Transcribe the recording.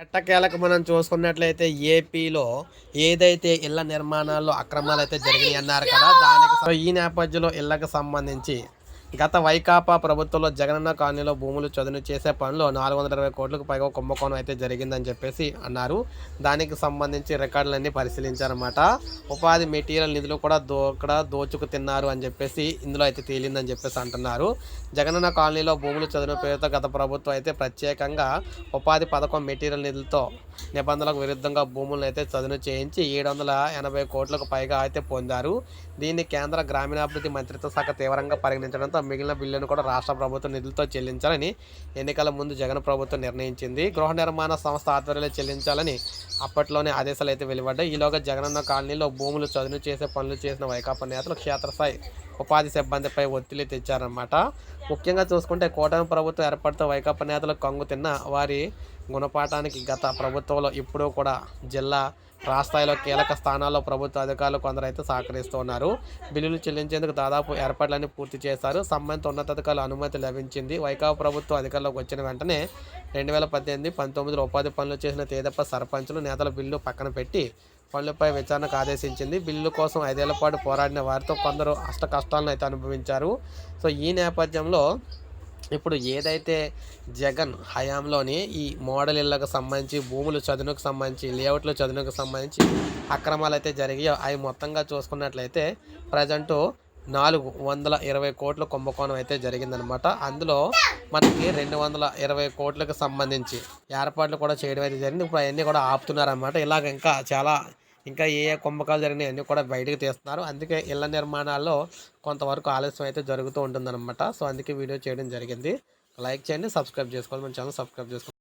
ఎట్టకేలకు మనం చూసుకున్నట్లయితే ఏపీలో ఏదైతే ఇళ్ళ నిర్మాణాల్లో అక్రమాలు అయితే జరిగినాయి అన్నారు కదా దానికి ఈ నేపథ్యంలో ఇళ్ళకు సంబంధించి గత వైకాపా ప్రభుత్వంలో జగనన్న కాలనీలో భూములు చదును చేసే పనిలో నాలుగు వందల ఇరవై కోట్లకు పైగా కుంభకోణం అయితే జరిగిందని చెప్పేసి అన్నారు. దానికి సంబంధించి రికార్డులన్నీ పరిశీలించారన్నమాట. ఉపాధి మెటీరియల్ నిధులు కూడా దో ఇక్కడ దోచుకు తిన్నారు అని చెప్పేసి ఇందులో అయితే తేలిందని చెప్పేసి అంటున్నారు. జగనన్న కాలనీలో భూములు చదును పేరుతో గత ప్రభుత్వం అయితే ప్రత్యేకంగా ఉపాధి పథకం మెటీరియల్ నిధులతో నిబంధనలకు విరుద్ధంగా భూములను అయితే చదును చేయించి ఏడు వందల ఎనభై కోట్లకు పైగా అయితే పొందారు. దీన్ని కేంద్ర గ్రామీణాభివృద్ధి మంత్రిత్వ శాఖ తీవ్రంగా పరిగణించడంతో మిగిలిన బిల్లును కూడా రాష్ట్ర ప్రభుత్వం నిధులతో చెల్లించాలని ఎన్నికల ముందు జగన్ ప్రభుత్వం నిర్ణయించింది. గృహ నిర్మాణ సంస్థ ఆధ్వర్యంలో చెల్లించాలని అప్పట్లోనే ఆదేశాలు అయితే వెలువడ్డాయి. ఈలోగా జగనన్న కాలనీలో భూములు చదును చేసే పనులు చేసిన వైకాపా నేతలు క్షేత్రస్థాయి ఉపాధి సిబ్బందిపై ఒత్తిడి తెచ్చారన్నమాట. ముఖ్యంగా చూసుకుంటే కూటమి ప్రభుత్వం ఏర్పడితే వైకాపా నేతలు కంగు తిన్న వారి గుణపాఠానికి గత ప్రభుత్వంలో ఇప్పుడు కూడా జిల్లా రాష్ట్రాయిలో కీలక స్థానాల్లో ప్రభుత్వ అధికారులు కొందరైతే సహకరిస్తున్నారు సహకరిస్తూ ఉన్నారు. బిల్లులు చెల్లించేందుకు దాదాపు ఏర్పాట్లన్నీ పూర్తి చేశారు. సంబంధిత ఉన్నతాధికారుల అనుమతి లభించింది. వైకాపా ప్రభుత్వం అధికారంలోకి వచ్చిన వెంటనే రెండు వేల పద్దెనిమిది పంతొమ్మిదిలో ఉపాధి పనులు చేసిన తేదప్ప సర్పంచులు నేతల బిల్లు పక్కన పెట్టి పనులపై విచారణకు ఆదేశించింది. బిల్లు కోసం ఐదేళ్ళ పాటు పోరాడిన వారితో కొందరు అష్ట కష్టాలను అయితే అనుభవించారు. సో ఈ నేపథ్యంలో ఇప్పుడు ఏదైతే జగన్ హయాంలోని ఈ మోడల్ ఇళ్ళకు సంబంధించి భూములు చదునుకు సంబంధించి లేఅవుట్లు చదునుకు సంబంధించి అక్రమాలు అయితే జరిగాయో అవి మొత్తంగా చూసుకున్నట్లయితే ప్రజెంటు నాలుగు వందల ఇరవై కోట్ల కుంభకోణం అయితే జరిగిందనమాట అందులో మనకి రెండు వందల ఇరవై కోట్లకు సంబంధించి ఏర్పాట్లు కూడా చేయడం అయితే జరిగింది. ఇప్పుడు అవన్నీ కూడా ఆపుతున్నారనమాట ఇలాగ ఇంకా చాలా ఇంకా ఏ ఏ కుంభకాలు జరిగినాయి అన్నీ కూడా బయటకు తీస్తున్నారు. అందుకే ఇళ్ళ నిర్మాణాల్లో కొంతవరకు ఆలస్యం అయితే జరుగుతూ ఉంటుందన్నమాట. సో అందుకే వీడియో చేయడం జరిగింది. లైక్ చేయండి సబ్స్క్రైబ్ చేసుకోవాలి. మన ఛానల్ సబ్స్క్రైబ్ చేసుకోండి.